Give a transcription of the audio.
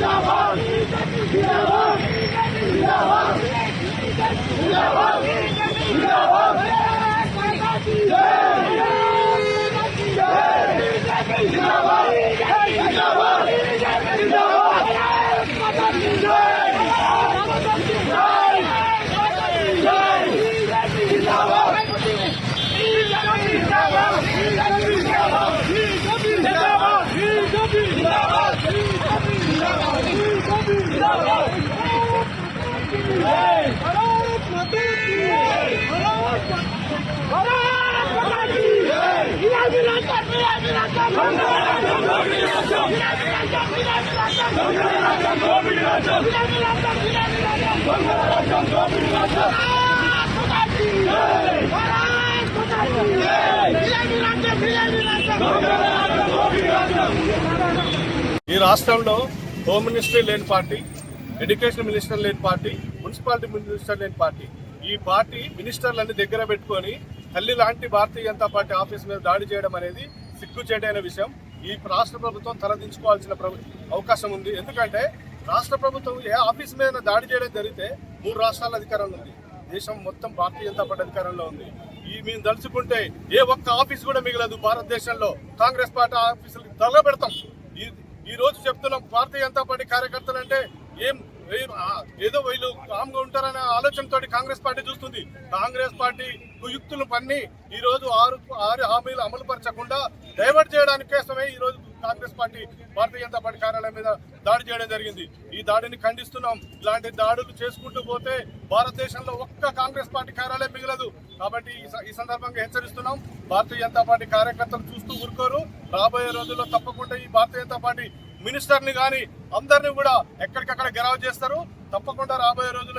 Java! ఈ రాష్ట్రంలో home ministry లేని పార్టీ ఎడ్యుకేషన్ మినిస్టర్ లేని పార్టీ మున్సిపాలిటీ మినిస్టర్ లేని పార్టీ ఈ పార్టీ మినిస్టర్లన్నీ దగ్గర పెట్టుకొని తల్లి లాంటి భారతీయ జనతా పార్టీ ఆఫీస్ మీద దాడి చేయడం అనేది సిగ్గుచేటైన విషయం. ఈ రాష్ట్ర ప్రభుత్వం తలదించుకోవాల్సిన అవకాశం ఉంది. ఎందుకంటే రాష్ట్ర ప్రభుత్వం ఏ ఆఫీస్ మీద దాడి చేయడం జరిగితే మూడు రాష్ట్రాల అధికారంలో ఉంది. దేశం మొత్తం భారతీయ జనతా పార్టీ అధికారంలో ఉంది. ఈ మేము తలుచుకుంటే ఏ ఒక్క ఆఫీస్ కూడా మిగలదు భారతదేశంలో. కాంగ్రెస్ పార్టీ ఆఫీసులు తగలబెడతాం. ఈ ఈ రోజు చెప్తున్నాం భారతీయ జనతా పార్టీ కార్యకర్తలు అంటే ఏం ఏదో వీళ్ళు కామ్గా ఉంటారనే ఆలోచనతో కాంగ్రెస్ పార్టీ చూస్తుంది. కాంగ్రెస్ పార్టీ కుయుక్తులు పన్ని ఈ రోజు ఆరు ఆరు హామీలు అమలు పరచకుండా డైవర్ట్ చేయడానికి కోసమే ఈ రోజు Congress party Bharatiya Janata party కార్యాలయం మీద దాడి చేయడం జరిగింది. ఈ దాడిని ఖండిస్తున్నాం. ఇలాంటి దాడులు చేసుకుంటూ పోతే భారతదేశంలో ఒక్క కాంగ్రెస్ పార్టీ కార్యాలయం మిగలదు. కాబట్టి ఈ స- ఈ సందర్భంగా హెచ్చరిస్తున్నాం. భారతీయ జనతా పార్టీ కార్యకర్తలు చూస్తూ ఊరుకోరు. రాబోయే రోజుల్లో తప్పకుండా ఈ భారతీయ జనతా పార్టీ మినిస్టర్ని కానీ అందరినీ కూడా ఎక్కడికక్కడ గెరావ్ చేస్తారు. తప్పకుండా రాబోయే రోజుల్లో